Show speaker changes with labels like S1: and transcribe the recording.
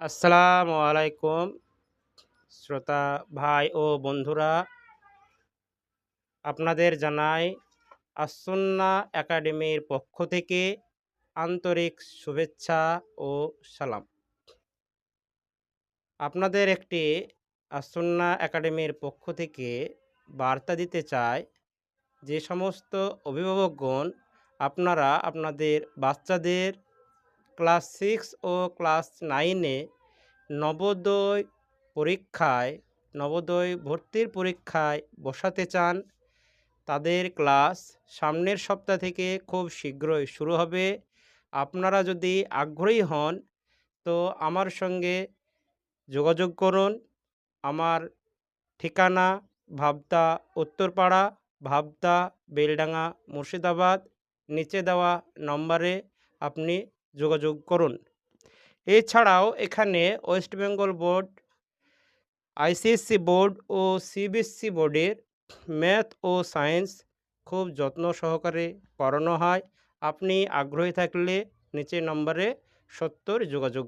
S1: আসসালামু আলাইকুম, শ্রোতা ভাই ও বন্ধুরা। আপনাদের জানাই আসন্না একাডেমির পক্ষ থেকে আন্তরিক শুভেচ্ছা ও সালাম। আপনাদের একটি আসন্না একাডেমির পক্ষ থেকে বার্তা দিতে চাই, যে সমস্ত অভিভাবকগণ, আপনারা আপনাদের বাচ্চাদের ক্লাস সিক্স ও ক্লাস নাইনে নবোদয় পরীক্ষায়, নবোদয় ভর্তির পরীক্ষায় বসাতে চান। তাদের ক্লাস সামনের সপ্তাহ থেকে খুব শীঘ্রই শুরু হবে। আপনারা যদি আগ্রহী হন, তো আমার সঙ্গে যোগাযোগ করুন। আমার ঠিকানা ভাবতা উত্তরপাড়া ভাবতা বেলডাঙ্গা মুর্শিদাবাদ, নিচে দেওয়া নম্বরে আপনি যোগাযোগ করুন। এছাড়াও এখানে West Bengal board, ICSC board ও সিবিএসসি বোর্ডের ম্যাথ ও সায়েন্স খুব যত্ন সহকারে পড়ানো হয়। আপনি আগ্রহী থাকলে নিচে নম্বরে সত্তর যোগাযোগ